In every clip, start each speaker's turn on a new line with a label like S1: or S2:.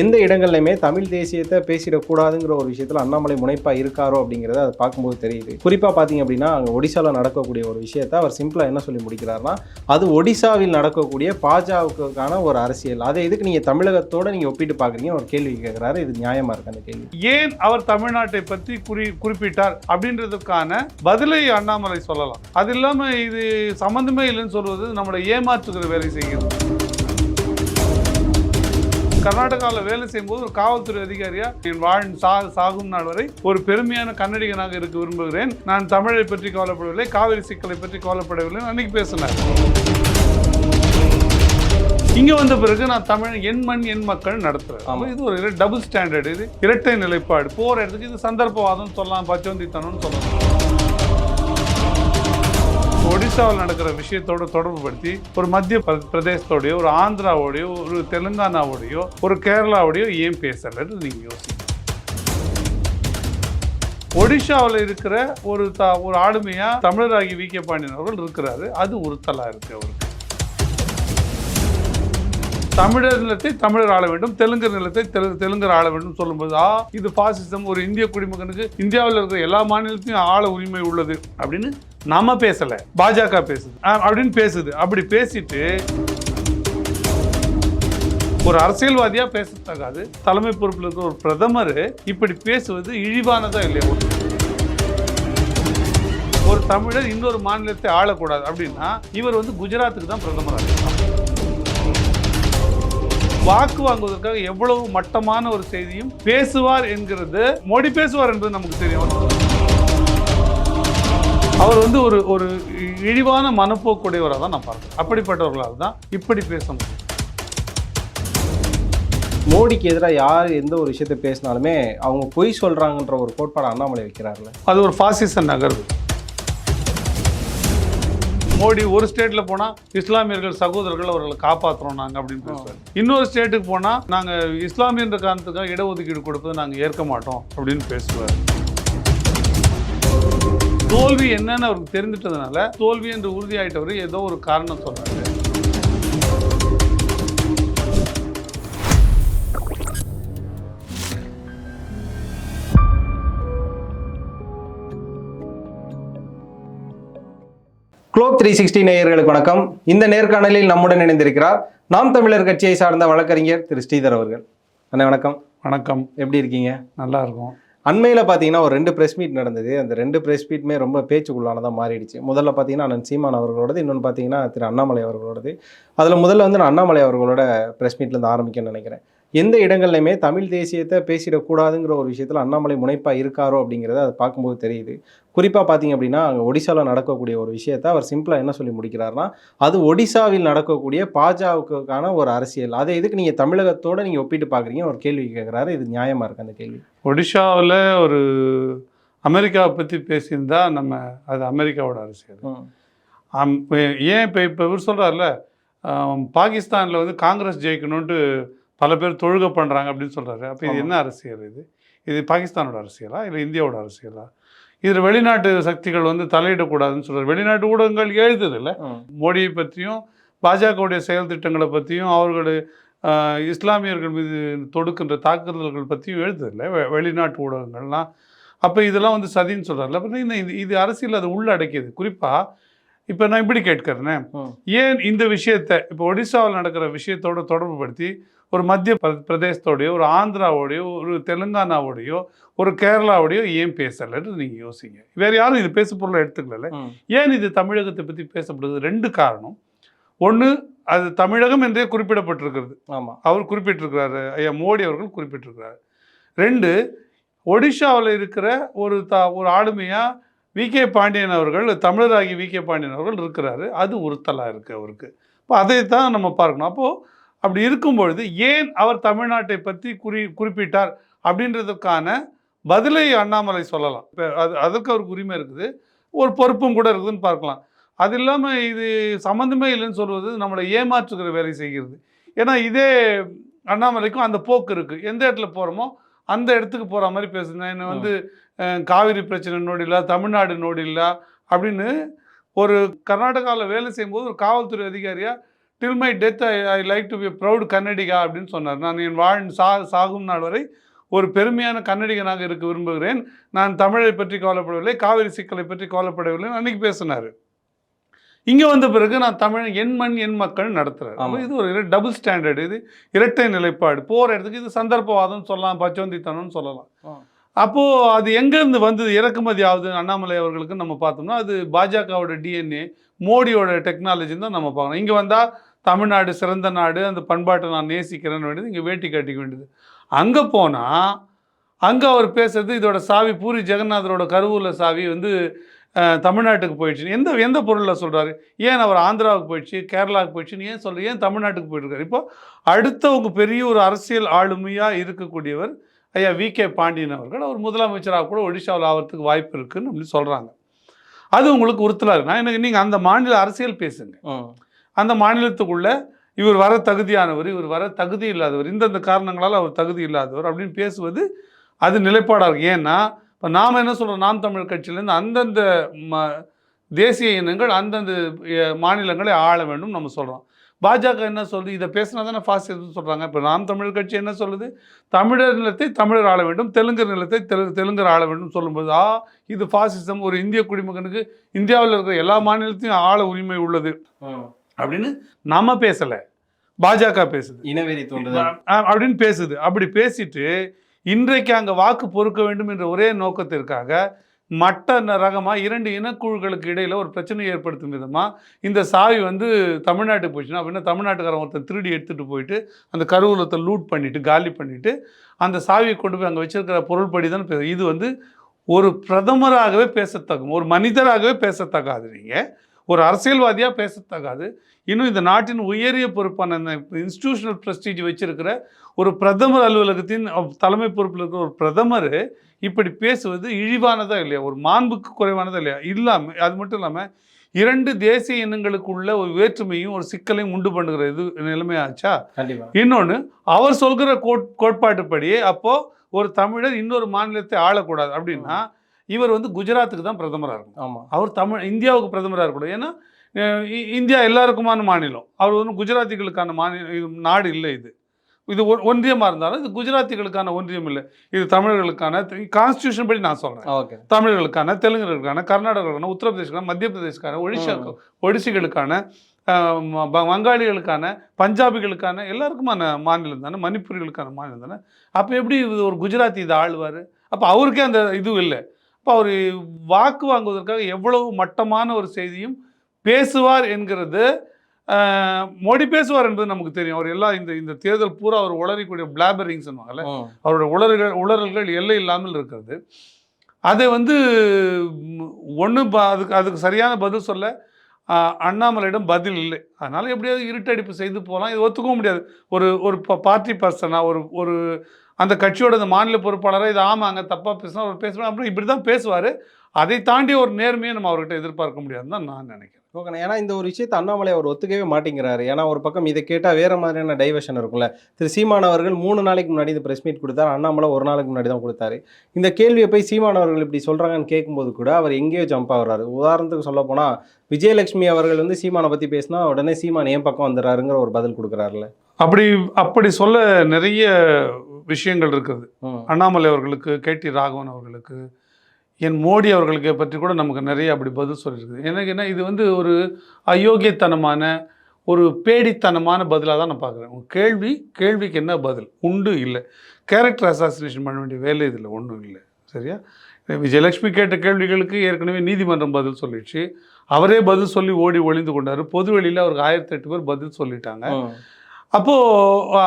S1: எந்த இடங்கள்லையுமே தமிழ் தேசியத்தை பேசிடக்கூடாதுங்கிற ஒரு விஷயத்தில் அண்ணாமலை முனைப்பாக இருக்காரோ அப்படிங்கிறத அதை பார்க்கும்போது தெரியுது. குறிப்பாக பார்த்தீங்க அப்படின்னா அங்கே ஒடிசாவில் நடக்கக்கூடிய ஒரு விஷயத்தை அவர் சிம்பிளாக என்ன சொல்லி முடிக்கிறாருன்னா அது ஒடிசாவில் நடக்கக்கூடிய பாஜகவுக்கான ஒரு அரசியல். அதை எதுக்கு நீங்கள் தமிழகத்தோடு நீங்கள் ஒப்பிட்டு பார்க்குறீங்க ஒரு கேள்வி கேட்குறாரு இது நியாயமாக இருக்கு அந்த கேள்வி.
S2: ஏன் அவர் தமிழ்நாட்டை பற்றி குறி குறிப்பிட்டார் அப்படின்றதுக்கான பதிலை அண்ணாமலை சொல்லலாம். அது இல்லாமல் இது சம்மந்தமே இல்லைன்னு சொல்வது நம்மளை ஏமாற்றுகிற வேலை செய்கிறது. கர்நாடகாவில் வேலை செய்யும்போது ஒரு காவல்துறை அதிகாரியா என் வாழ் சா சாகும் நாள் வரை ஒரு பெருமையான கன்னடிகனாக இருக்க விரும்புகிறேன். நான் தமிழை பற்றி கவலைப்படவில்லை காவிரி சிக்கலை பற்றி கவலைப்படவில்லை அன்னைக்கு பேசினார். இங்க வந்த பிறகு நான் தமிழ் என் மண் என் மக்கள் நடத்துறேன்.
S1: ஆமா.
S2: இது ஒரு டபுள் ஸ்டாண்டர்ட் இது இரட்டை நிலைப்பாடு. போற இடத்துக்கு இது சந்தர்ப்பவாதம் சொல்லலாம் பச்சவந்தித்தனம்னு சொல்லலாம். ஒடிசாவில் நடக்கிற விஷயத்தோட தொடர்பு படுத்தி ஒரு மத்திய பிரதேசத்தோடையோ ஒரு ஆந்திராவோடையோ ஒரு தெலுங்கானாவோடையோ ஒரு கேரளாவோடையோ ஏன் பேசலன்னு நீங்கள் யோசிங்க. ஒடிஷாவில் இருக்கிற ஒரு த ஒரு ஆளுமையாக தமிழராகி வி. கே. பாண்டியன் அவர்கள் இருக்கிறாரு. அது உறுத்தலாக இருக்கு அவருக்கு. தமிழர் நிலத்தை தமிழர் ஆள வேண்டும். தெலுங்கர் நிலத்தை தெலுங்கர் ஆள வேண்டும் சொல்லும்போது ஆ இது பாசிசம் ஒரு இந்திய குடிமகனுக்கு இந்தியாவில் இருக்கிற எல்லா மாநிலத்தையும் ஆள உரிமை உள்ளது அப்படின்னு நம்ம பேசல. பாஜக பேசுது. அப்படின்னு பேசுது. அப்படி பேசிட்டு ஒரு அரசியல்வாதியா பேசத்தகாது. தலைமை பொறுப்பில் இருக்கிற ஒரு பிரதமர் இப்படி பேசுவது இழிவானதா இல்லையா? ஒரு தமிழர் இன்னொரு மாநிலத்தை ஆளக்கூடாது அப்படின்னா இவர் வந்து குஜராத்துக்கு தான் பிரதமராக இருக்கலாம் வாக்கு வாங்குவதற்காக எவ்வளவு மட்டமான ஒரு செய்தியும் பேசுவார் என்கிறது மோடி பேசுவார் என்பது நமக்கு தெரியும் அவர் வந்து ஒரு ஒரு இழிவான மனப்போக்குடையவராக தான் நான் பார்க்கிறேன். அப்படிப்பட்டவர்களால் தான் இப்படி பேச முடியும்.
S1: மோடிக்கு எதிராக யார் எந்த ஒரு விஷயத்தை பேசினாலுமே அவங்க பொய் சொல்கிறாங்கன்ற ஒரு கோட்பாடு அண்ணாமலை வைக்கிறாருல
S2: அது ஒரு பாசிச நகர்வு. மோடி ஒரு ஸ்டேட்ல போனா இஸ்லாமியர்கள் சகோதரர்கள் அவர்களை காப்பாத்துறோம் நாங்க அப்படின்னு பேசுவார். இன்னொரு ஸ்டேட்டுக்கு போனா நாங்க இஸ்லாமியன்ற காரணத்துக்காக இடஒதுக்கீடு கொடுப்பதை நாங்க ஏற்க மாட்டோம் அப்படின்னு பேசுவார். தோல்வி என்னன்னு அவருக்கு தெரிஞ்சிட்டதுனால தோல்வி என்று உறுதியாயிட்டவர் ஏதோ ஒரு காரணம் சொன்னாரு
S1: குளோப் த்ரீ சிக்ஸ்டி நேயர்களுக்கு வணக்கம். இந்த நேர்காணலில் நம்முடன் இணைந்திருக்கிறார் நாம் தமிழர் கட்சியை சார்ந்த வழக்கறிஞர் திரு ஸ்ரீதர் அவர்கள். அண்ணா வணக்கம்.
S2: வணக்கம்.
S1: எப்படி இருக்கீங்க?
S2: நல்லா இருக்கும்.
S1: அண்மையில் பார்த்தீங்கன்னா ஒரு ரெண்டு ப்ரெஸ் மீட் நடந்தது. அந்த ரெண்டு ப்ரெஸ் மீட்டுமே ரொம்ப பேச்சுக்குள்ளானதாக மாறிடுச்சு. முதல்ல பார்த்தீங்கன்னா அண்ணன் சீமான் அவர்களோடது இன்னொன்று பார்த்தீங்கன்னா திரு அண்ணாமலை அவர்களோடது. அதில் முதல்ல வந்து நான் அண்ணாமலை அவர்களோட ப்ரெஸ் மீட்லேருந்து ஆரம்பிக்கணும்னு நினைக்கிறேன். எந்த இடங்கள்லையுமே தமிழ் தேசியத்தை பேசிடக்கூடாதுங்கிற ஒரு விஷயத்தில் அண்ணாமலை முனைப்பாக இருக்காரோ அப்படிங்கிறத அதை பார்க்கும்போது தெரியுது. குறிப்பாக பார்த்தீங்க அப்படின்னா அங்கே ஒடிசாவில் நடக்கக்கூடிய ஒரு விஷயத்தை அவர் சிம்பிளாக என்ன சொல்லி முடிக்கிறாருன்னா அது ஒடிசாவில் நடக்கக்கூடிய பாஜகவுக்கான ஒரு அரசியல். அதை எதுக்கு நீங்கள் தமிழகத்தோட நீங்கள் ஒப்பிட்டு பார்க்குறீங்க ஒரு கேள்வி கேட்குறாரு இது நியாயமாக இருக்கு அந்த கேள்வி.
S2: ஒடிஷாவில் ஒரு அமெரிக்காவை பற்றி பேசியிருந்தா நம்ம அது அமெரிக்காவோட அரசியல். ஏன் இப்போ இப்போ இவர் சொல்கிறார்ல பாகிஸ்தானில் வந்து காங்கிரஸ் ஜெயிக்கணும்ட்டு பல பேர் தொழுகை பண்ணுறாங்க அப்படின்னு சொல்கிறாரு அப்போ இது. என்ன அரசியல் இது? இது பாகிஸ்தானோட அரசியலா இல்லை இந்தியாவோட அரசியலா? இதில் வெளிநாட்டு சக்திகள் வந்து தலையிடக்கூடாதுன்னு சொல்கிறார் வெளிநாட்டு ஊடகங்கள் எழுதுது இல்லை. மோடியை பற்றியும் பாஜகவுடைய செயல் திட்டங்களை பற்றியும் அவர்களுடைய ஆஹ், இஸ்லாமியர்கள் மீது தொடுக்கின்ற தாக்குதல்கள் பற்றியும் எழுதுதில்ல வெளிநாட்டு ஊடகங்கள்லாம். அப்போ இதெல்லாம் வந்து சதின்னு சொல்கிறார்ல அப்போ இந்த இது- இது அரசியல் அது உள்ளடக்கியது குறிப்பாக இப்போ நான் இப்படி கேட்கறேனே. ஏன் இந்த விஷயத்தை இப்போ ஒடிசாவில் நடக்கிற விஷயத்தோட தொடர்பு படுத்தி ஒரு மத்திய பிர- பிரதேசத்தோடயோ ஒரு ஆந்திராவோடயோ ஒரு தெலுங்கானாவோடயோ ஒரு கேரளாவோடயோ ஏன் பேசலைன்னு நீங்கள் யோசிங்க. வேற யாரும் இது பேசு பொருளை எடுத்துக்கல. ஏன் இது தமிழகத்தை பற்றி பேசப்படுது? ரெண்டு காரணம். ஒன்று அது தமிழகம் என்றே குறிப்பிடப்பட்டிருக்கிறது.
S1: ஆமாம்
S2: அவர் குறிப்பிட்டிருக்கிறாரு. ஐயா மோடி அவர்கள் குறிப்பிட்டிருக்கிறாரு. ரெண்டு ஒடிஷாவில் இருக்கிற ஒரு த ஒரு ஆளுமையா வி. கே. பாண்டியன் அவர்கள் தமிழராகி வி. கே. பாண்டியன் அவர்கள் இருக்கிறாரு. அது உறுத்தலாக இருக்குது அவருக்கு. இப்போ அதை தான் நம்ம பார்க்கணும். அப்போது அப்படி இருக்கும் பொழுது ஏன் அவர் தமிழ்நாட்டை பற்றி குறி குறிப்பிட்டார் அப்படின்றதுக்கான பதிலை அண்ணாமலை சொல்லலாம். இப்போ அது அதற்கு அவருக்கு உரிமை இருக்குது. ஒரு பொறுப்பும் கூட இருக்குதுன்னு பார்க்கலாம். அது இல்லாமல் இது சம்மந்தமே இல்லைன்னு சொல்வது நம்மளை ஏமாற்றுகிற வேலை செய்கிறது. ஏன்னா இதே அண்ணாமலைக்கும் அந்த போக்கு இருக்குது எந்த இடத்துல போகிறோமோ அந்த இடத்துக்கு போகிற மாதிரி பேசுங்க. என்னை வந்து காவிரி பிரச்சனை நோடில்லா தமிழ்நாடு நோடில்லா அப்படின்னு ஒரு கர்நாடகாவில் வேலை செய்யும்போது ஒரு காவல்துறை அதிகாரியாக till my death I I like to be proud Kannadiga அப்படின்னு சொன்னார். நான் என் வாழ் சா சாகும் நாள் வரை ஒரு பெருமையான கன்னடிகனாக இருக்க விரும்புகிறேன். நான் தமிழை பற்றி கவலைப்படவில்லை காவிரி சிக்கலை பற்றி கவலைப்படவில்லை அன்னைக்கு பேசினார். இங்கே வந்த பிறகு நான் தமிழ் என் மண் என் மக்கள் நடத்துகிறார்
S1: ஆமா.
S2: இது ஒரு டபுள் ஸ்டாண்டர்ட் இது இரட்டை நிலைப்பாடு. போகிற இடத்துக்கு இது சந்தர்ப்பவாதம் சொல்லலாம் பச்சோந்தித்தனம்னு சொல்லலாம். அப்போது அது எங்கேருந்து வந்தது இறக்குமதி ஆகுது அண்ணாமலை அவர்களுக்கு நம்ம பார்த்தோம்னா அது பாஜகவோட டிஎன்ஏ மோடியோட டெக்னாலஜின்னு தான் நம்ம பார்க்கணும். இங்கே வந்தால் தமிழ்நாடு சிறந்த நாடு அந்த பண்பாட்டை நான் நேசிக்கிறேன்னு வேண்டியது இங்கே வேட்டி கட்டிக்க வேண்டியது. அங்கே போனால் அங்கே அவர் பேசுறது இதோட சாவி பூரி ஜெகநாதரோட கருவூரில் சாவி வந்து தமிழ்நாட்டுக்கு போயிடுச்சு. எந்த எந்த பொருளில் சொல்கிறாரு ஏன் அவர் ஆந்திராவுக்கு போயிடுச்சு கேரளாவுக்கு போயிடுச்சுன்னு ஏன் சொல்ல ஏன் தமிழ்நாட்டுக்கு போயிட்டுருக்காரு? இப்போ அடுத்தவங்க பெரிய ஒரு அரசியல் ஆளுமையாக இருக்கக்கூடியவர் ஐயா வி. கே. பாண்டியன் அவர்கள் அவர் முதலமைச்சராக கூட ஒடிஷாவில் ஆகிறதுக்கு வாய்ப்பு இருக்குன்னு அப்படின்னு சொல்கிறாங்க அது உங்களுக்கு உறுத்தலாக இருக்கு. நான் எனக்கு நீங்கள் அந்த மாநில அரசியல் பேசுங்க. அந்த மாநிலத்துக்குள்ளே இவர் வர தகுதியானவர் இவர் வர தகுதி இல்லாதவர் இந்தந்த காரணங்களால் அவர் தகுதி இல்லாதவர் அப்படின்னு பேசுவது அது நிலைப்பாடாக இருக்கும் ஏன்னா இப்போ நாம் என்ன சொல்கிறோம் நாம் தமிழ் கட்சியிலேருந்து அந்தந்த ம தேசிய இனங்கள் அந்தந்த மாநிலங்களை ஆள வேண்டும் நம்ம சொல்கிறோம் பாஜக என்ன சொல்லுது? இதை பேசினா தானே ஃபாசிசம் சொல்கிறாங்க இப்போ நாம் தமிழ் கட்சி என்ன சொல்லுது? தமிழர் நிலத்தை தமிழர் ஆள வேண்டும் தெலுங்கர் நிலத்தை தெலு தெலுங்கர் ஆள வேண்டும் சொல்லும்போது ஆ இது ஃபாசிசம் ஒரு இந்திய குடிமகனுக்கு இந்தியாவில் இருக்கிற எல்லா மாநிலத்தையும் ஆள உரிமை உள்ளது. அப்படின்னு நம்ம பேசலை. பாஜக பேசுது.
S1: இனவெறி தூண்டுதல்
S2: அ- அப்படின்னு பேசுது. அப்படி பேசிட்டு இன்றைக்கு அங்கே வாக்கு பொறுக்க வேண்டும் என்ற ஒரே நோக்கத்திற்காக மட்ட ந- ரகமா இரண்டு இனக்குழுக்களுக்கு இடையில ஒரு பிரச்சனை ஏற்படுத்தும் விதமா இந்த சாவி வந்து தமிழ்நாட்டுக்கு போச்சுன்னா அப்படின்னா தமிழ்நாட்டுக்காரன் ஒருத்தன் திருடி எடுத்துட்டு போயிட்டு அந்த கருவூலத்தை லூட் பண்ணிட்டு காலி பண்ணிட்டு அந்த சாவியை கொண்டு போய் அங்கே வச்சிருக்கிற பொருள்படி தான் பேச இது வந்து ஒரு பிரதமராகவே பேசத்தகும் ஒரு மனிதராகவே பேசத்தகாது நீங்கள் ஒரு அரசியல்வாதியாக பேசத்தகாது இன்னும் இந்த நாட்டின் உயரிய பொறுப்பான இந்த இன்ஸ்டிடியூஷனல் ப்ரெஸ்டீஜ் வச்சிருக்கிற ஒரு பிரதமர் அலுவலகத்தின் தலைமை பொறுப்பில் இருக்கிற ஒரு பிரதமர் இப்படி பேசுவது இழிவானதா இல்லையா? ஒரு மாண்புக்கு குறைவானதா இல்லையா? இல்லாமல் அது மட்டும் இல்லாமல் இரண்டு தேசிய இனங்களுக்குள்ள ஒரு வேற்றுமையும் ஒரு சிக்கலையும் உண்டு பண்ணுகிற இது நிலைமையாச்சா? இன்னொன்று அவர் சொல்கிற கோட் கோட்பாட்டுப்படியே அப்போ ஒரு தமிழர் இன்னொரு மாநிலத்தை ஆளக்கூடாது. அப்படின்னா இவர் வந்து குஜராத்துக்கு தான் பிரதமராக இருக்கணும்
S1: ஆமா.
S2: அவர் தமிழ் இந்தியாவுக்கு பிரதமராக இருக்கக்கூடாது. ஏன்னா இந்தியா எல்லாருக்குமான மாநிலம். அவர் வந்து குஜராத்திகளுக்கான மாநில இது நாடு இல்லை இது. இது ஒ- ஒன்றியமா இருந்தாலும் இது குஜராத்திகளுக்கான ஒன்றியம் இல்லை. இது தமிழர்களுக்கான கான்ஸ்டியூஷன் படி நான் சொல்கிறேன்
S1: ஓகே.
S2: தமிழர்களுக்கான தெலுங்கர்களுக்கான கர்நாடகர்களுக்கான உத்தரப்பிரதேஷ்க்கான மத்திய பிரதேஷ்க்கான ஒடிஷா ஒடிசிகளுக்கான வங்காளிகளுக்கான பஞ்சாபிகளுக்கான எல்லாருக்குமான மாநிலம் தானே மணிப்பூரிகளுக்கான மாநிலம் தானே. அப்போ எப்படி இது ஒரு குஜராத்தி இதை ஆளுவார்? அப்போ அவருக்கே அந்த இது இல்லை. அப்போ அவர் வாக்கு வாங்குவதற்காக எவ்வளவு மட்டமான ஒரு செய்தியும் பேசுவார் என்கிறது மோடி பேசுவார் என்பது நமக்கு தெரியும். அவர் எல்லா இந்த இந்த தேர்தல் பூரா அவர் உளறக்கூடிய பிளாபரிங்ஸ் சொல்லுவாங்கல்ல
S1: ம்.
S2: அவருடைய உளறுகள் உளறல்கள் எல்லை இல்லாமல் இருக்கிறது. அதை வந்து ஒன்று அதுக்கு அதுக்கு சரியான பதில் சொல்ல அண்ணாமலையிடம் பதில் இல்லை. அதனால் எப்படியாவது இருட்டடிப்பு செய்து போகலாம் இது ஒத்துக்கவும் முடியாது. ஒரு ஒரு பார்ட்டி பர்சனாக ஒரு ஒரு அந்த கட்சியோட அந்த மாநில பொறுப்பாளராக இது ஆமாங்க தப்பாக பேசினா அவர் பேசுவார். அப்புறம் இப்படி தான் பேசுவார். அதை தாண்டி ஒரு நேர்மையை நம்ம அவர்கிட்ட எதிர்பார்க்க முடியாதுன்னு தான் நான் நினைக்கிறேன்.
S1: ஓகே ஏன்னா இந்த ஒரு விஷயத்தை அண்ணாமலை அவர் ஒத்துக்கவே மாட்டேங்கிறாரு. ஏன்னா ஒரு பக்கம் இதை கேட்டால் வேற மாதிரியான டைவர்ஷன் இருக்கும்ல. திரு சீமான் அவர்கள் மூணு நாளைக்கு முன்னாடி இந்த பிரஸ் மீட் கொடுத்தாரு. அண்ணாமலை ஒரு நாளைக்கு முன்னாடி தான் கொடுத்தாரு. இந்த கேள்வியை போய் சீமான் அவர்கள் இப்படி சொல்றாங்கன்னு கேட்கும்போது கூட அவர் எங்கேயோ ஜம்ப் ஆகுறாரு. உதாரணத்துக்கு சொல்ல போனா விஜயலட்சுமி அவர்கள் வந்து சீமானை பத்தி பேசினா உடனே சீமான் ஏன் பக்கம் வந்துடுறாருங்கிற ஒரு பதில் கொடுக்குறாருல.
S2: அப்படி அப்படி சொல்ல நிறைய விஷயங்கள் இருக்குது.
S1: ம்.
S2: அண்ணாமலை அவர்களுக்கு கே டி ராகவன் அவர்களுக்கு என் மோடி அவர்களுக்கு பற்றி கூட நமக்கு நிறைய அப்படி பதில் சொல்லியிருக்குது. எனக்கு என்ன இது வந்து ஒரு அயோக்கியத்தனமான ஒரு பேடித்தனமான பதிலாக தான் நான் பார்க்குறேன். உங்க கேள்வி கேள்விக்கு என்ன பதில்? உண்டு இல்லை. கேரக்டர் அசாசினேஷன் பண்ண வேண்டிய வேலை இதில் ஒன்றும் இல்லை. சரியா? விஜயலட்சுமி கேட்ட கேள்விகளுக்கு ஏற்கனவே நீதிமன்றம் பதில் சொல்லிடுச்சு. அவரே பதில் சொல்லி ஓடி ஒளிந்து கொண்டார். பொது வெளியில் அவருக்கு ஆயிரத்தி எட்டு பேர் பதில் சொல்லிட்டாங்க. அப்போது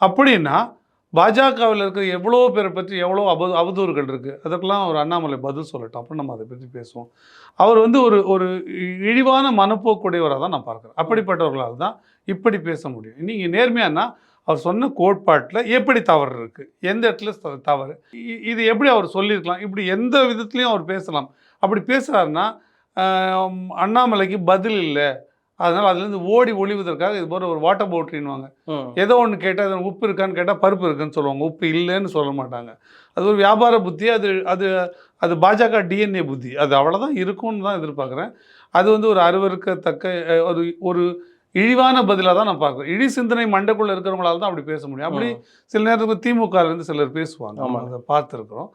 S2: அப்படின்னா பாஜகவில் இருக்கிற எவ்வளோ பேரை பற்றி எவ்வளோ அவ அவதூறுகள் இருக்குது அதற்கெல்லாம் ஒரு அண்ணாமலை பதில் சொல்லட்டும். அப்புறம் நம்ம அதை பற்றி பேசுவோம். அவர் வந்து ஒரு ஒரு இழிவான மனப்போக்குடையவராக தான் நான் பார்க்குறேன். அப்படிப்பட்டவர்களால் தான் இப்படி பேச முடியும். நீங்கள் நேர்மையானா அவர் சொன்ன கோட்பாட்டில் எப்படி தவறு இருக்குது எந்த இடத்துல தவறு? இது எப்படி அவர் சொல்லியிருக்கலாம்? இப்படி எந்த விதத்துலையும் அவர் பேசலாம். அப்படி பேசுகிறாருன்னா அண்ணாமலைக்கு பதில் இல்லை. அதனால் அதுலேருந்து ஓடி ஒளிவதற்காக இது போல ஒரு வாட்டர் பவுட்ரின்வாங்க
S1: ம்.
S2: ஏதோ ஒன்று கேட்டால் அது உப்பு இருக்கான்னு கேட்டால் பருப்பு இருக்குன்னு சொல்லுவாங்க. உப்பு இல்லைன்னு சொல்ல மாட்டாங்க. அது ஒரு வியாபார புத்தி அது அது அது பாஜக டிஎன்ஏ புத்தி. அது அவ்வளோதான் இருக்கும்னு தான் எதிர்பார்க்குறேன். அது வந்து ஒரு அருவருக்கத்தக்க ஒரு ஒரு இழிவான பதிலாக தான் நான் பார்க்குறேன். இழி சிந்தனை மண்டைக்குள்ள இருக்கிறவங்களால தான் அப்படி பேச முடியும். அப்படி சில நேரத்துக்கு திமுக இருந்து சிலர் பேசுவாங்க. நம்ம அதை பார்த்துருக்குறோம்.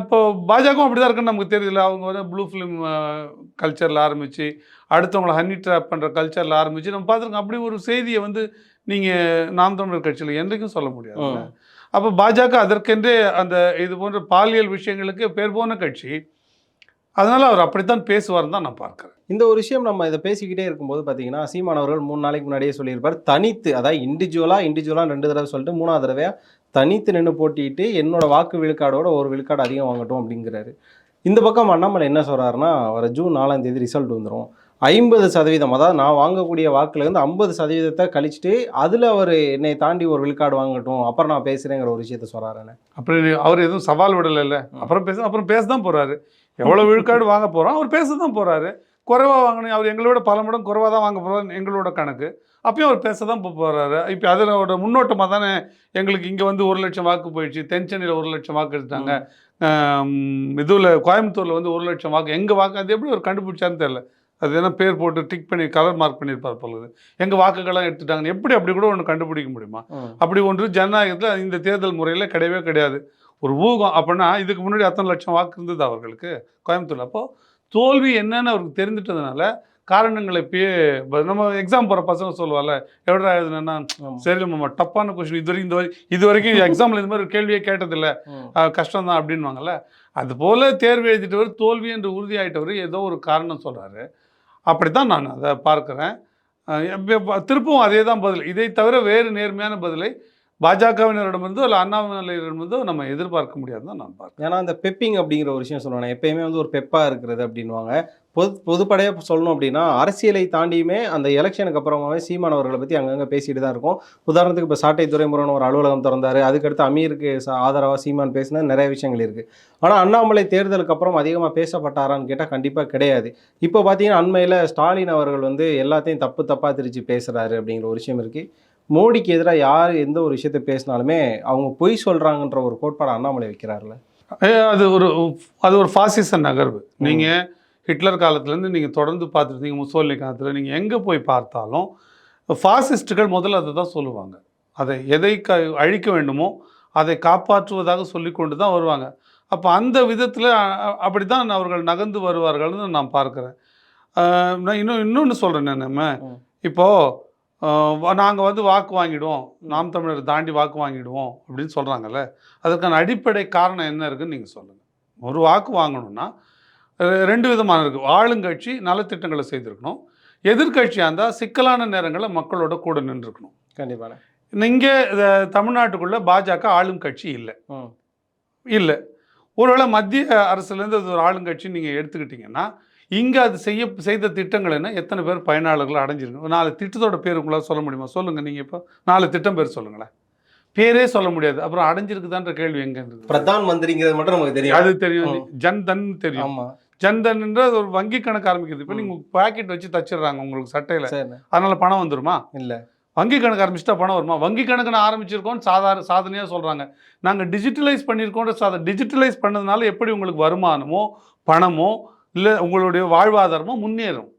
S2: இப்போ பாஜகவும் அப்படி தான் இருக்குன்னு நமக்கு தெரியல அவங்க வந்து ப்ளூ ஃபிலிம் கல்ச்சரில் ஆரம்பித்து அடுத்தவங்களை ஹனி ட்ராப் பண்ணுற கல்ச்சரில் ஆரம்பித்து நம்ம பார்த்துருக்கோம் அப்படி ஒரு செய்தியை வந்து நீங்கள் நாம் தமிழர் கட்சியில் என்றைக்கும் சொல்ல முடியாது. அப்போ பாஜக அதற்கென்றே அந்த இது போன்ற பாலியல் விஷயங்களுக்கு பேர் போன கட்சி அதனால் அவர் அப்படித்தான் பேசுவார்னு தான் நான் பார்க்குறேன்.
S1: இந்த ஒரு விஷயம் நம்ம இதை பேசிக்கிட்டே இருக்கும்போது பார்த்தீங்கன்னா சீமான் அவர்கள் மூணு நாளைக்கு முன்னாடியே சொல்லியிருப்பார் தனித்து அதாவது இண்டிவிஜுவலாக இண்டிவிஜுவலாக ரெண்டு தடவை சொல்லிட்டு மூணாவது தடவையாக தனித்து நின்று போட்டிட்டு என்னோட வாக்கு விழுக்காடோட ஒரு விழுக்காடு அதிகம் வாங்கட்டும் அப்படிங்கிறாரு. இந்த பக்கம் அண்ணாமலை என்ன சொல்கிறாருன்னா வர ஜூன் நாலாம் தேதி ரிசல்ட் வந்துடும் ஐம்பது சதவீதம் அதாவது நான் வாங்கக்கூடிய வாக்குல இருந்து ஐம்பது சதவீதத்தை கழிச்சிட்டு அதில் அவர் என்னை தாண்டி ஒரு விழுக்காடு வாங்கட்டும் அப்புறம் நான் பேசுகிறேங்கிற ஒரு விஷயத்த சொல்கிறாருன்னு
S2: அப்படி அவர் எதுவும் சவால் விடலைல்ல. அப்புறம் பேச அப்புறம் பேச தான் போகிறாரு எவ்வளோ விழுக்காடு வாங்க போகிறோம் அவர் பேச தான் போகிறாரு குறைவாக வாங்கணும். அவர் எங்களோட பல மடங்கு குறைவாக தான் வாங்க போகிறாரு எங்களோட கணக்கு. அப்பயும் அவர் பேச தான் போகிறாரு இப்போ அதனோட முன்னோட்டமாக தானே எங்களுக்கு இங்கே வந்து ஒரு லட்சம் வாக்கு போயிடுச்சு. தென் சென்னையில் ஒரு லட்சம் வாக்கு எடுத்தாங்க இதில் கோயம்புத்தூரில் வந்து ஒரு லட்சம் வாக்கு. எங்கள் வாக்கு அது எப்படி ஒரு கண்டுபிடிச்சான்னு தெரியல. அது என்ன பேர் போட்டு டிக் பண்ணி கலர் மார்க் பண்ணியிருப்பார் பொழுது எங்கள் வாக்குகள்லாம் எடுத்துட்டாங்க எப்படி அப்படி கூட ஒன்று கண்டுபிடிக்க முடியுமா. அப்படி ஒன்று ஜனநாயகத்தில் இந்த தேர்தல் முறையில் கிடையவே கிடையாது. ஒரு ஊகம். அப்படின்னா இதுக்கு முன்னாடி அத்தனை லட்சம் வாக்கு இருந்தது அவர்களுக்கு கோயம்புத்தூர்ல. அப்போ தோல்வி என்னன்னு அவருக்கு தெரிஞ்சிட்டதுனால காரணங்களை இப்பயே ப- நம்ம எக்ஸாம் போகிற பசங்க சொல்லுவாள்ல எவ்வளோ எழுதுனா. சரி நம்ம டப்பான கொஸ்டின் இது வரைக்கும் இந்த வரை இது வரைக்கும் எக்ஸாமில் இந்த மாதிரி ஒரு கேள்வியே கேட்டதில்ல. கஷ்டம் தான் அப்படின்வாங்கல்ல அதுபோல் தேர்வு எழுதிட்டவர் தோல்வி என்று உறுதியாயிட்டவர் ஏதோ ஒரு காரணம் சொல்கிறாரு அப்படித்தான் நான் அதை பார்க்குறேன். திருப்பவும் அதே தான் பதில். இதை தவிர வேறு நேர்மையான பதிலை பாஜகவினரிடமிருந்தோ இல்லை அண்ணாமலையிடமிருந்தோ நம்ம எதிர்பார்க்க முடியாது தான் நான் பார்க்குறேன்.
S1: ஏன்னா அந்த பெப்பிங் அப்படிங்கிற ஒரு விஷயம் சொல்லுவாங்க. எப்பயுமே வந்து ஒரு பெப்பாக இருக்கிறது அப்படின்வாங்க பொது பொதுப்படையாக சொல்லணும் அப்படின்னா அரசியலை தாண்டியுமே அந்த எலெக்ஷனுக்கு அப்புறமாவே சீமான் அவர்களை பற்றி அங்கங்கே பேசிட்டு தான் இருக்கும். உதாரணத்துக்கு இப்போ சாட்டை துறைமுருகன் ஒரு அலுவலகம் திறந்தார். அதுக்கடுத்து அமீருக்கு ஆதரவாக சீமான் பேசினா நிறைய விஷயங்கள் இருக்குது ஆனால் அண்ணாமலை தேர்தலுக்கு அப்புறம் அதிகமாக பேசப்பட்டாரான்னு கேட்டால் கண்டிப்பாக கிடையாது. இப்போ பார்த்தீங்கன்னா அண்மையில் ஸ்டாலின் அவர்கள் வந்து எல்லாத்தையும் தப்பு தப்பாக திரிச்சு பேசுகிறாரு அப்படிங்கிற ஒரு விஷயம் இருக்குது மோடிக்கு எதிராக யார் எந்த ஒரு விஷயத்தை பேசினாலுமே அவங்க பொய் சொல்கிறாங்கன்ற ஒரு கோட்பாடு அண்ணாமலை வைக்கிறாருல்ல?
S2: ஏ, அது ஒரு அது ஒரு ஃபாசிச நகர்வு. நீங்கள் ஹிட்லர் காலத்துலேருந்து நீங்கள் தொடர்ந்து பார்த்துருந்தீங்க முசோலினி காலத்தில். நீங்கள் எங்கே போய் பார்த்தாலும் ஃபாசிஸ்ட்டுகள் முதல்ல அதை தான் சொல்லுவாங்க. அதை எதை க அழிக்க வேண்டுமோ அதை காப்பாற்றுவதாக சொல்லி கொண்டு தான் வருவாங்க. அப்போ அந்த விதத்தில் அப்படி தான் அவர்கள் நகர்ந்து வருவார்கள்னு நான் பார்க்குறேன். நான் இன்னும் இன்னொன்று சொல்கிறேன் நம்ம. இப்போது நாங்கள் வந்து வாக்கு வாங்கிடுவோம். நாம் தமிழர் தாண்டி வாக்கு வாங்கிடுவோம் அப்படின்னு சொல்கிறாங்கல்ல அதற்கான அடிப்படை காரணம் என்ன இருக்குன்னு நீங்கள் சொல்லுங்கள் ஒரு வாக்கு வாங்கணும்னா ரெண்டு விதமான இருக்குது ஆளுங்கட்சி நலத்திட்டங்களை செய்திருக்கணும். எதிர்க்கட்சியாக இருந்தால் சிக்கலான நேரங்களில் மக்களோட கூட நின்றுருக்கணும்.
S1: கண்டிப்பான
S2: இங்கே தமிழ்நாட்டுக்குள்ளே பாஜக ஆளும் கட்சி இல்லை இல்லை. ஒருவேளை மத்திய அரசுலேருந்து அது ஒரு ஆளுங்கட்சி நீங்கள் எடுத்துக்கிட்டிங்கன்னா இங்கே அது செய்ய செய்த திட்டங்கள் என்ன? எத்தனை பேர் பயனாளர்கள் அடைஞ்சிருக்கு? நாலு திட்டத்தோட பேர் உங்களால் சொல்ல முடியுமா? சொல்லுங்கள் நீங்கள் இப்போ. நாலு திட்டம் பேர் சொல்லுங்களேன். பேரே சொல்ல முடியாது. அப்புறம் அடைஞ்சிருக்குதான்ற கேள்வி எங்கே இருக்குது?
S1: பிரதான் மந்திரிங்கிறது மட்டும் நமக்கு தெரியும்.
S2: அது தெரியும். ஜன்தன் தெரியும். ஜன்தன்ன்ற ஒரு வங்கி கணக்கு ஆரம்பிக்குது. இப்போ நீங்கள் பாக்கெட் வச்சு தச்சிடுறாங்க உங்களுக்கு சட்டையில். அதனால பணம் வந்துருமா?
S1: இல்ல.
S2: வங்கி கணக்கு ஆரம்பிச்சிட்டா பணம் வருமா? வங்கி கணக்குன்னு ஆரம்பிச்சிருக்கோம்னு சாதாரண சாதனையாக சொல்கிறாங்க நாங்கள் டிஜிட்டலைஸ் பண்ணியிருக்கோன்ற சாத டிஜிட்டலைஸ் பண்ணதுனால எப்படி உங்களுக்கு வருமானமோ பணமோ இல்லை உங்களுடைய வாழ்வாதாரமோ முன்னேறும்.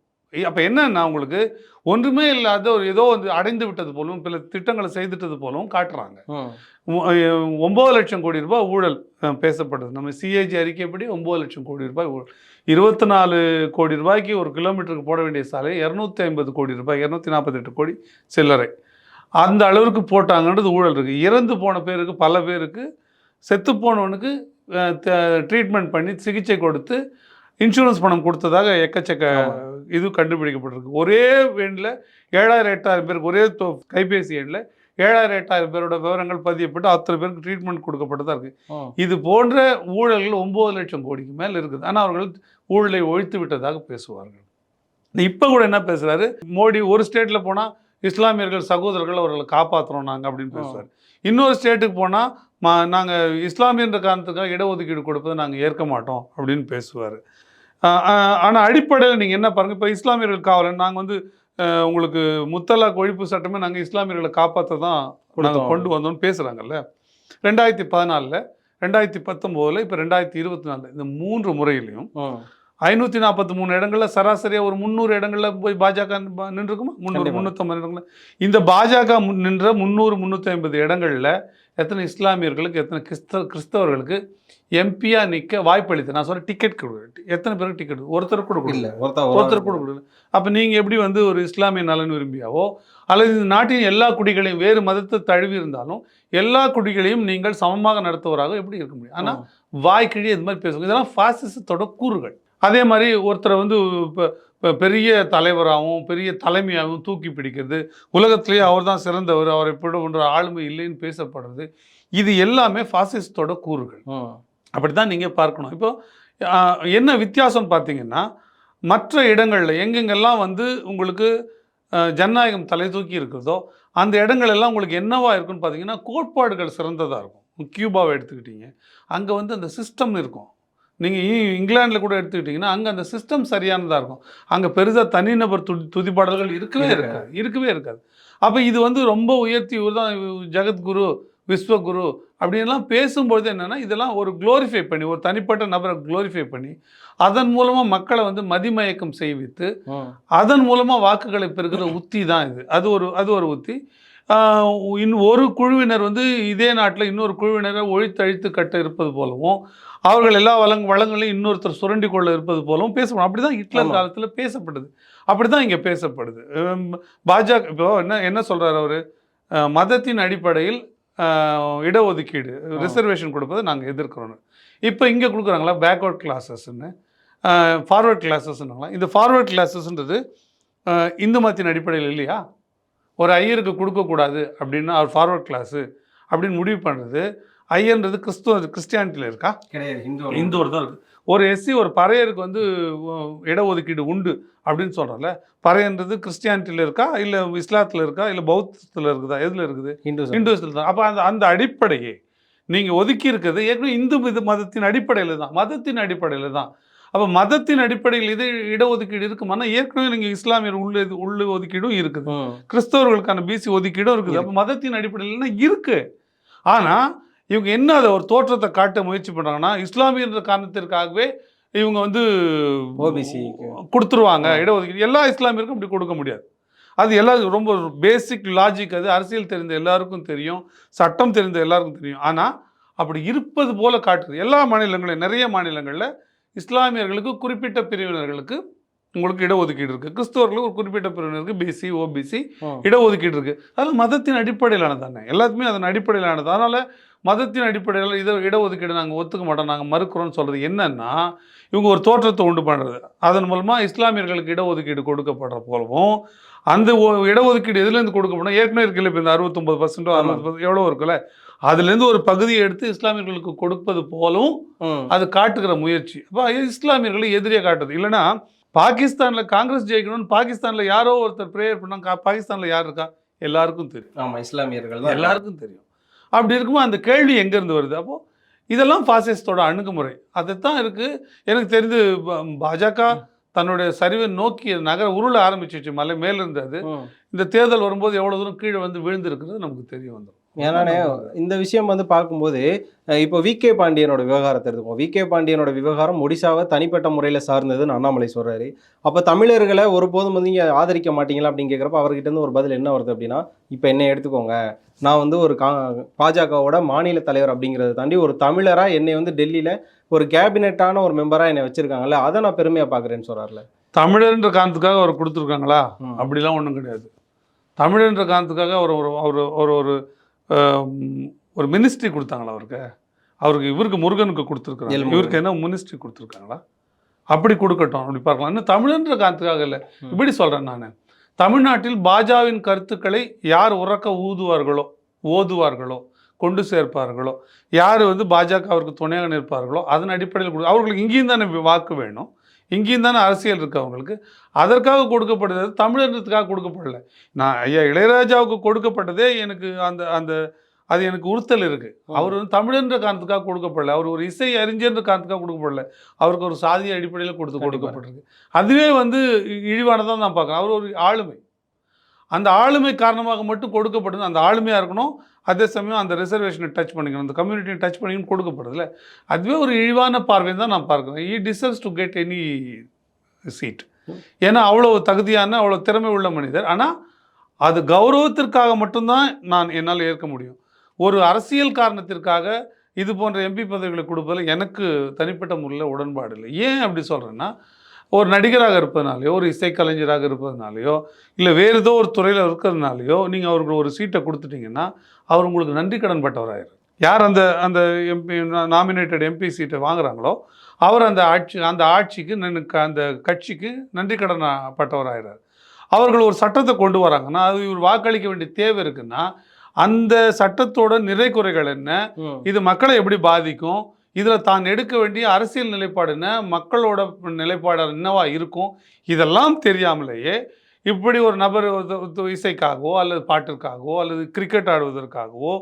S2: அப்போ என்னன்னா உங்களுக்கு ஒன்றுமே இல்லாத ஒரு ஏதோ வந்து அடைந்து விட்டது போலும் சில திட்டங்களை செய்துட்டது போலவும் காட்டுறாங்க.
S1: ம்.
S2: ஒ- அஹ் ஒன்பது லட்சம் கோடி ரூபாய் ஊழல் பேசப்படுது. நம்ம சிஏஜி அறிக்கைப்படி ஒன்பது லட்சம் கோடி ரூபாய் ஊழல். இருபத்தி நாலு கோடி ரூபாய்க்கு ஒரு கிலோமீட்டருக்கு போட வேண்டிய சாலை இரநூத்தி ஐம்பது கோடி ரூபாய் இரநூத்தி நாற்பத்தெட்டு கோடி சில்லறை. அந்த அளவுக்கு போட்டாங்கன்றது ஊழல் இருக்குது இறந்து போன பேருக்கு பல பேருக்கு செத்து போனவனுக்கு ட்ரீட்மெண்ட் பண்ணி சிகிச்சை கொடுத்து இன்சூரன்ஸ் பணம் கொடுத்ததாக எக்கச்சக்க இது கண்டுபிடிக்கப்பட்டிருக்கு. ஒரே எண்ணில் ஏழாயிரம் எட்டாயிரம் பேருக்கு ஒரே கைபேசி எண்ணில் ஏழாயிரம் எட்டாயிரம் பேரோட விவரங்கள் பதியப்பட்டு அத்தனை பேருக்கு ட்ரீட்மெண்ட் கொடுக்கப்பட்டதா இருக்கு.
S1: ம்.
S2: இது போன்ற ஊழல்கள் ஒம்பது லட்சம் கோடிக்கு மேல் இருக்குது. ஆனால் அவர்கள் ஊழலை ஒழித்து விட்டதாக பேசுவார்கள். இப்போ கூட என்ன பேசுறாரு? மோடி ஒரு ஸ்டேட்ல போனால் இஸ்லாமியர்கள் சகோதரர்கள் அவர்களை காப்பாற்றுறோம் நாங்கள் அப்படின்னு பேசுவார் இன்னொரு ஸ்டேட்டுக்கு போனால் மா நாங்கள் இஸ்லாமியன்ற காரணத்துக்காக இடஒதுக்கீடு கொடுப்பதை நாங்கள் ஏற்க மாட்டோம் அப்படின்னு பேசுவார் ஆனால் அடிப்படையில் நீங்கள் என்ன பாருங்கள் இப்போ இஸ்லாமியர்கள் காவலன் நாங்கள் வந்து உங்களுக்கு முத்தலாக் ஒழிப்பு சட்டமே நாங்கள் இஸ்லாமியர்களை காப்பாற்ற தான் நாங்கள். கொண்டு வந்தோம்னு பேசுகிறாங்கல்ல ரெண்டாயிரத்தி பதினாலில் ரெண்டாயிரத்தி பத்தொம்போதில் இப்போ ரெண்டாயிரத்தி இருபத்தி நாலில் இந்த மூன்று முறையிலையும். ஐநூற்றி நாற்பத்தி மூணு இடங்கள்ல சராசரியாக ஒரு முந்நூறு இடங்கள்ல போய் பாஜக நின்றுருக்குமா? முந்நூறு. முந்நூற்றம்பது இடங்கள்ல. இந்த பாஜக நின்ற முந்நூறு முந்நூற்றி ஐம்பது இடங்கள்ல எத்தனை இஸ்லாமியர்களுக்கு எத்தனை கிறிஸ்தவ கிறிஸ்தவர்களுக்கு எம்பியா நிற்க வாய்ப்பளித்து நான் சொல்கிறேன் டிக்கெட் கொடு எத்தனை பேருக்கு டிக்கெட் ஒருத்தர் கூட கொடுக்கல.
S1: ஒருத்தர்
S2: ஒருத்தர் கூட கொடுக்கல. அப்போ நீங்கள் எப்படி வந்து ஒரு இஸ்லாமிய நலன் விரும்பியாவோ அல்லது இந்த நாட்டின் எல்லா குடிகளையும் வேறு மதத்தை தழுவி இருந்தாலும் எல்லா குடிகளையும் நீங்கள் சமமாக நடத்துவராக எப்படி இருக்க முடியும்? ஆனால் வாய்க்கிழி இது மாதிரி பேசுவாங்க. இதெல்லாம் ஃபாசிசத்தோட கூறுகள். அதே மாதிரி ஒருத்தரை வந்து இப்போ பெரிய தலைவராகவும் பெரிய தலைமையாகவும் தூக்கி பிடிக்கிறது. உலகத்திலேயே அவர் தான் சிறந்தவர். அவரை பிட ஒன்ற ஆளுமை இல்லைன்னு பேசப்படுறது. இது எல்லாமே ஃபாசிசத்தோட கூறுகள். அப்படி தான் நீங்கள் பார்க்கணும். இப்போ என்ன வித்தியாசம் பார்த்தீங்கன்னா மற்ற இடங்களில் எங்கெங்கெல்லாம் வந்து உங்களுக்கு ஜனநாயகம் தலை தூக்கி இருக்கிறதோ அந்த இடங்கள் எல்லாம் உங்களுக்கு என்னவா இருக்குன்னு பார்த்தீங்கன்னா கோட்பாடுகள் சிறந்ததாக இருக்கும். கியூபாவை எடுத்துக்கிட்டீங்க. அங்கே வந்து அந்த சிஸ்டம் இருக்கும். நீங்கள் இங்கிலாந்தில் கூட எடுத்துக்கிட்டிங்கன்னா அங்கே அந்த சிஸ்டம் சரியானதாக இருக்கும். அங்கே பெரிதாக தனிநபர் துதி துதிப்பாடல்கள் இருக்கவே இருக்காது. இருக்கவே இருக்காது. அப்போ இது வந்து ரொம்ப உயர்த்தி இவர் தான் ஜெகத்குரு விஸ்வகுரு அப்படின்லாம் பேசும்பொழுது என்னென்னா இதெல்லாம் ஒரு க்ளோரிஃபை பண்ணி ஒரு தனிப்பட்ட நபரை க்ளோரிஃபை பண்ணி அதன் மூலமாக மக்களை வந்து மதிமயக்கம் செய்வித்து. அதன் மூலமாக வாக்குகளை பெறுகிற உத்தி தான் இது. அது ஒரு அது ஒரு உத்தி. இன் ஒரு குழுவினர் வந்து இதே நாட்டில் இன்னொரு குழுவினரை ஒழித்தழித்து கட்ட இருப்பது போலவும் அவர்கள் எல்லா வளங் வளங்களையும் இன்னொருத்தர் சுரண்டி கொள்ள இருப்பது போலவும் பேசப்படும். அப்படி தான் ஹிட்லர். காலத்தில் பேசப்படுது. அப்படி தான் இங்கே பேசப்படுது. பாஜக இப்போ என்ன என்ன சொல்கிறார் அவர்? மதத்தின் அடிப்படையில் இடஒதுக்கீடு ரிசர்வேஷன் கொடுப்பதை நாங்கள் எதிர்க்கிறோம் இப்போ இங்கே கொடுக்குறாங்களா? பேக்வர்ட் கிளாஸஸ்ன்னு ஃபார்வர்ட் கிளாஸஸ்ன்னுங்களா இந்த ஃபார்வர்ட் கிளாஸஸ்ன்றது இந்து மதத்தின் அடிப்படையில் இல்லையா? ஒரு ஐயருக்கு கொடுக்கக்கூடாது அப்படின்னா அவர் ஃபார்வர்ட் கிளாஸு அப்படின்னு முடிவு பண்ணுறது. ஐயன்றது கிறிஸ்துவ கிறிஸ்டியானிட்டியில் இருக்கா?
S1: கிடையாது ஹிந்து
S2: இந்துவர் தான் இருக்குது ஒரு எஸ்சி ஒரு பறையருக்கு வந்து இடஒதுக்கீடு உண்டு அப்படின்னு சொல்கிறோம்ல பறையன்றது கிறிஸ்டியானிட்டியில் இருக்கா? இல்லை இஸ்லாத்தில் இருக்கா? இல்லை பௌத்தத்தில் இருக்குதா? எதில் இருக்குது?
S1: ஹிந்து
S2: இந்துஸ்தில் தான். அப்போ அந்த அந்த அடிப்படையே நீங்கள் ஒதுக்கி இருக்கிறது ஏற்கனவே இந்து இது மதத்தின் அடிப்படையில் தான். மதத்தின் அடிப்படையில் தான். அப்போ மதத்தின் அடிப்படையில் இது இடஒதுக்கீடு இருக்குமானா ஏற்கனவே நீங்கள் இஸ்லாமியர் உள்ள உள்ள ஒதுக்கீடும் இருக்குது. கிறிஸ்தவர்களுக்கான பிசி ஒதுக்கீடும் இருக்குது. அப்போ மதத்தின் அடிப்படையில்னா இருக்கு? ஆனால் இவங்க என்ன அதை ஒரு தோற்றத்தை காட்ட முயற்சி பண்ணுறாங்கன்னா இஸ்லாமியன்ற காரணத்திற்காகவே இவங்க வந்து
S1: க்கு.
S2: கொடுத்துருவாங்க இடஒதுக்கீடு. எல்லா இஸ்லாமியருக்கும் இப்படி கொடுக்க முடியாது. அது எல்லா ரொம்ப பேசிக் லாஜிக் அது. அரசியல் தெரிந்த எல்லாருக்கும் தெரியும். சட்டம் தெரிந்த எல்லாருக்கும் தெரியும். ஆனால் அப்படி இருப்பது போல காட்டுது. எல்லா மாநிலங்களையும் நிறைய மாநிலங்களில் இஸ்லாமியர்களுக்கு குறிப்பிட்ட பிரிவினர்களுக்கு உங்களுக்கு இடஒதுக்கீடு இருக்குது கிறிஸ்தவர்களுக்கு ஒரு குறிப்பிட்ட பிரிவினருக்கு பிசி ஓபிசி. இடஒதுக்கீடு இருக்குது அதெல்லாம் மதத்தின் அடிப்படையிலானது தானே. எல்லாத்துமே அதன் அடிப்படையிலானது. அதனால் மதத்தின் அடிப்படையில் இதை இடஒதுக்கீடு நாங்கள் ஒத்துக்க மாட்டோம். நாங்கள் மறுக்கிறோம்னு சொல்கிறது என்னன்னா இவங்க ஒரு தோற்றத்தை உண்டு பண்ணுறது அதன் மூலமாக இஸ்லாமியர்களுக்கு இடஒதுக்கீடு கொடுக்கப்படுற போலவும் அந்த இடஒதுக்கீடு எதுலேருந்து கொடுக்கப்படும்? ஏற்கனவே இருக்குல்ல இப்போ இந்த அறுபத்தொம்பது பர்சன்டோ. அறுபது எவ்வளோ இருக்குல்ல? அதுலேருந்து ஒரு பகுதியை எடுத்து இஸ்லாமியர்களுக்கு கொடுப்பது போலவும். அது காட்டுகிற முயற்சி. அப்போ இஸ்லாமியர்களை எதிரியாக காட்டுது. இல்லைன்னா பாகிஸ்தானில் காங்கிரஸ் ஜெயிக்கணும்னு பாகிஸ்தானில் யாரோ ஒருத்தர் ப்ரேயர் பண்ணாங்க பாகிஸ்தானில் யார் இருக்கா? எல்லாருக்கும் தெரியும்.
S1: ஆமா இஸ்லாமியர்கள் தான்
S2: எல்லாருக்கும் தெரியும். அப்படி இருக்கும்போது அந்த கேள்வி எங்கேருந்து வருது? அப்போ இதெல்லாம் ஃபாசிஸ்டோட அணுகுமுறை. அதுதான் இருக்கு. எனக்கு தெரிந்து பாஜக தன்னுடைய சரிவை நோக்கி நகர உருள ஆரம்பிச்சிச்சு. மலை மேல இருந்தது
S1: ம்.
S2: இந்த தேர்தல் வரும்போது எவ்வளவு தூரம் கீழே வந்து விழுந்திருக்கிறது நமக்கு தெரிய வந்துடும்
S1: ஏன்னானே இந்த விஷயம் வந்து பார்க்கும்போது இப்போ வி. கே. பாண்டியனோட விவகாரத்தை எடுத்துக்கோம் வி. கே. பாண்டியனோட விவகாரம் ஒடிசாவை தனிப்பட்ட முறையில் சார்ந்ததுன்னு அண்ணாமலை சொல்றாரு. அப்போ தமிழர்களை ஒருபோதும் வந்து நீங்கள் ஆதரிக்க மாட்டீங்களா அப்படின்னு கேட்குறப்ப அவர்கிட்ட இருந்து ஒரு பதில் என்ன வருது அப்படின்னா இப்போ என்னை எடுத்துக்கோங்க. நான் வந்து ஒரு கா பாஜகவோட மாநில தலைவர் அப்படிங்கிறத தாண்டி ஒரு தமிழராக என்னை வந்து டெல்லியில் ஒரு கேபினெட்டான ஒரு மெம்பராக என்னை வச்சிருக்காங்கல்ல அதை நான் பெருமையாக பார்க்குறேன்னு சொல்கிறார்ல
S2: தமிழர்ன்ற காரணத்துக்காக அவர் கொடுத்துருக்காங்களா. அப்படிலாம் ஒன்றும் கிடையாது. தமிழன்ற காரணத்துக்காக அவர் ஒரு ஒரு ஒரு ஒரு மினிஸ்ட்ரி கொடுத்தாங்களா அவருக்கு? அவருக்கு இவருக்கு முருகனுக்கு கொடுத்துருக்காங்க. இவருக்கு என்ன மினிஸ்ட்ரி கொடுத்துருக்காங்களா? அப்படி கொடுக்கட்டும். அப்படி பார்க்கலாம். இன்னும் தமிழன்ற காரணத்துக்காக இல்லை. இப்படி சொல்கிறேன் நான். தமிழ்நாட்டில் பாஜாவின் கருத்துக்களை யார் உறக்க ஊதுவார்களோ ஓதுவார்களோ கொண்டு சேர்ப்பார்களோ யார் வந்து பாஜகவிற்கு துணையாக நிற்பார்களோ அதன் அடிப்படையில் அவர்களுக்கு இங்கேயும் தானே வாக்கு வேணும். இங்கேயும் தானே அரசியல் இருக்கு அவங்களுக்கு. அதற்காக கொடுக்கப்படுறது தமிழர்களுக்காக கொடுக்கப்படல. நான் ஐயா இளையராஜாவுக்கு கொடுக்கப்பட்டதே எனக்கு அந்த அந்த அது எனக்கு உறுத்தல் இருக்கு. அவர் வந்து தமிழன்ற காரணத்துக்காக கொடுக்கப்படல. அவர் ஒரு இசை அறிஞர்ன்ற காரணத்துக்காக கொடுக்கப்படல. அவருக்கு ஒரு சாதிய அடிப்படையில் கொடுத்து. கொடுக்கப்பட்டிருக்கு. அதுவே வந்து இ- இழிவானதான் நான் பார்க்குறேன். அவர் ஒரு ஆளுமை. அந்த ஆளுமை காரணமாக மட்டும் கொடுக்கப்படுது. அந்த ஆளுமையாக இருக்கணும். அதே சமயம் அந்த ரிசர்வேஷனை டச் பண்ணிக்கணும். அந்த கம்யூனிட்டியை டச் பண்ணிக்கணும் கொடுக்கப்படுதுல அதுவே ஒரு இழிவான பார்வை தான் நான் பார்க்குறேன். He deserves to get any seat ஏன்னா அவ்வளோ தகுதியான அவ்வளோ திறமை உள்ள மனிதர். ஆனால் அது கௌரவத்திற்காக மட்டும்தான் நான் என்னால் ஏற்க முடியும். ஒரு அரசியல் காரணத்திற்காக இது போன்ற எம்பி பதவிகளை கொடுப்பதில் எனக்கு தனிப்பட்ட முறையில் உடன்பாடு இல்லை. ஏன் அப்படி சொல்கிறேன்னா ஒரு நடிகராக இருப்பதனாலையோ ஒரு இசைக்கலைஞராக இருப்பதனாலையோ இல்லை வேறு ஏதோ ஒரு துறையில் இருக்கிறதுனாலையோ நீங்கள் அவருக்கு ஒரு சீட்டை கொடுத்துட்டீங்கன்னா அவர் உங்களுக்கு நன்றி கடன் பட்டவராயிரு யார் அந்த அந்த எம்பி நாமினேட்டட் எம்பி சீட்டை வாங்குறாங்களோ அவர் அந்த ஆட்சி அந்த ஆட்சிக்கு அந்த கட்சிக்கு நன்றி கடன் பட்டவராகிறார் அவர்கள் ஒரு சட்டத்தை கொண்டு வராங்கன்னா அது இவர் வாக்களிக்க வேண்டிய தேவை இருக்குன்னா அந்த சட்டத்தோட நிறை குறைகள் என்ன. இது மக்களை எப்படி பாதிக்கும்? இதில் தான் எடுக்க வேண்டிய அரசியல் நிலைப்பாடு என்ன? மக்களோட நிலைப்பாடு என்னவா இருக்கும்? இதெல்லாம் தெரியாமலேயே இப்படி ஒரு நபர் இசைக்காகவோ அல்லது பாட்டிற்காகவோ அல்லது கிரிக்கெட் ஆடுவதற்காகவோ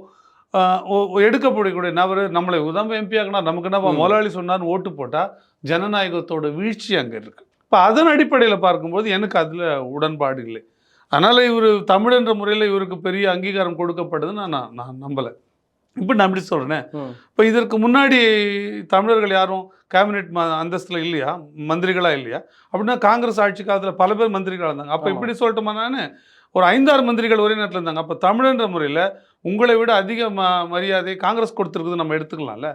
S2: எடுக்கப்படக்கூடிய நபர் நம்மளை உதம்ப எம்பி ஆகினா நமக்கு என்ன. முதலாளி சொன்னார்னு ஓட்டு போட்டால் ஜனநாயகத்தோட வீழ்ச்சி அங்கே இருக்குது இப்போ அதன் அடிப்படையில் பார்க்கும்போது எனக்கு அதில் உடன்பாடு இல்லை. அதனால் இவர் தமிழ் என்ற முறையில் இவருக்கு பெரிய அங்கீகாரம் கொடுக்கப்படுதுன்னு நான் நான் நம்பலை. இப்போ நான் அப்படி சொல்கிறேன். இப்போ இதற்கு முன்னாடி தமிழர்கள் யாரும் கேபினெட் ம அந்தஸ்தில் இல்லையா? மந்திரிகளா இல்லையா? அப்படின்னா காங்கிரஸ் ஆட்சி காலத்தில் பல பேர் மந்திரிகளாக இருந்தாங்க. அப்போ. இப்படி சொல்லட்டுமா நான்? ஒரு ஐந்தாறு மந்திரிகள் ஒரே நேரத்தில் இருந்தாங்க. அப்போ தமிழன்ற முறையில் உங்களை விட அதிக ம மரியாதை காங்கிரஸ் கொடுத்துருக்குது நம்ம எடுத்துக்கலாம்ல.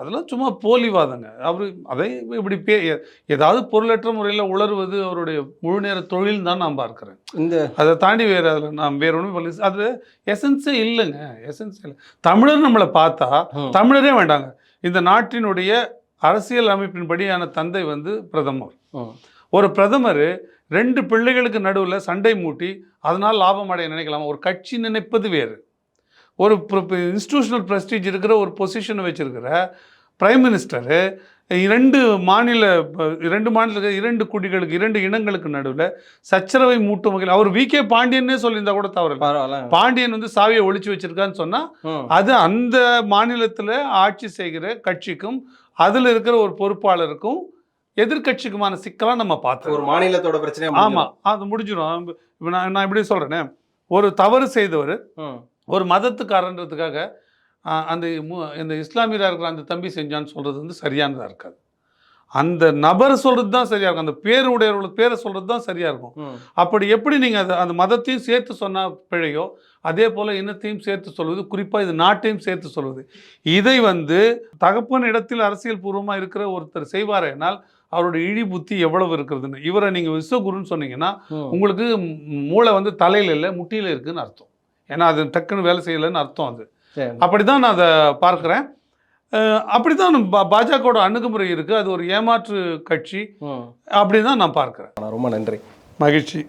S2: அதெல்லாம் சும்மா போலிவாதங்க. அவர் அதை இப்படி பே ஏதாவது பொருளற்ற முறையில் உளறுவது அவருடைய முழு நேர தொழில் தான் நான் பார்க்குறேன்.
S1: இந்த
S2: அதை தாண்டி வேறு அதில் நான் வேற ஒன்றும் அது எசன்ஸே இல்லைங்க. எசன்ஸே இல்லை. தமிழர் நம்மளை பார்த்தா. தமிழரே வேண்டாங்க. இந்த நாட்டினுடைய அரசியல் அமைப்பின்படியான தந்தை வந்து பிரதமர். ஒரு பிரதமர் ரெண்டு பிள்ளைகளுக்கு நடுவில் சண்டை மூட்டி அதனால் லாபம் அடைய நினைக்கலாம். ஒரு கட்சி நினைப்பது வேறு. ஒரு இன்ஸ்டிடியூஷனல் ப்ரெஸ்டீஜ் இருக்கிற ஒரு பொசிஷனை வச்சிருக்கிற பிரைம் மினிஸ்டரு இரண்டு மாநில இரண்டு மாநில இரண்டு குடிகளுக்கு இரண்டு இனங்களுக்கு நடுவில் சச்சரவை மூட்டும் வகையில் அவர் வி கே பாண்டியன்னே சொல்லியிருந்தா கூட தவறு பாண்டியன் வந்து சாவியை ஒளிச்சு வச்சிருக்கான்னு சொன்னால். அது அந்த மாநிலத்தில் ஆட்சி செய்கிற கட்சிக்கும் அதில் இருக்கிற ஒரு பொறுப்பாளருக்கும் எதிர்க்கட்சிக்குமான சிக்கலாக நம்ம பார்த்தோம்
S1: ஒரு மாநிலத்தோட பிரச்சனை
S2: ஆமாம் அது முடிஞ்சிடும். இப்போ நான் நான் இப்படி சொல்கிறேனே ஒரு தவறு செய்தவர் ஒரு மதத்துக்காரன்றதுக்காக அந்த இந்த இஸ்லாமியராக இருக்கிற அந்த தம்பி செஞ்சான்னு சொல்கிறது வந்து சரியானதாக இருக்காது. அந்த நபர் சொல்கிறது தான் சரியாக இருக்கும். அந்த பேர் உடையவர்களோட பேரை சொல்கிறது தான் சரியாக இருக்கும். அப்படி எப்படி நீங்கள் அது அந்த மதத்தையும் சேர்த்து சொன்னால் பிழையோ அதே போல் இனத்தையும் சேர்த்து சொல்வது குறிப்பாக இது நாட்டையும் சேர்த்து சொல்வது. இதை வந்து தகப்பன் இடத்தில் அரசியல் பூர்வமாக இருக்கிற ஒருத்தர் செய்வாரேனால் அவருடைய இழி புத்தி எவ்வளவு இருக்கிறதுன்னு இவரை நீங்கள் விஸ்வகுருன்னு சொன்னீங்கன்னா உங்களுக்கு மூளை வந்து தலையில் இல்லை முட்டியில் இருக்குன்னு அர்த்தம். ஏன்னா அது டக்குன்னு வேலை செய்யலைன்னு அர்த்தம் அது. அப்படி தான் நான் அதை பார்க்குறேன். அப்படி தான் பாஜகவோட அணுகுமுறை இருக்குது அது ஒரு ஏமாற்று கட்சி. அப்படி தான் நான் பார்க்குறேன்.
S1: ரொம்ப நன்றி.
S2: மகிழ்ச்சி.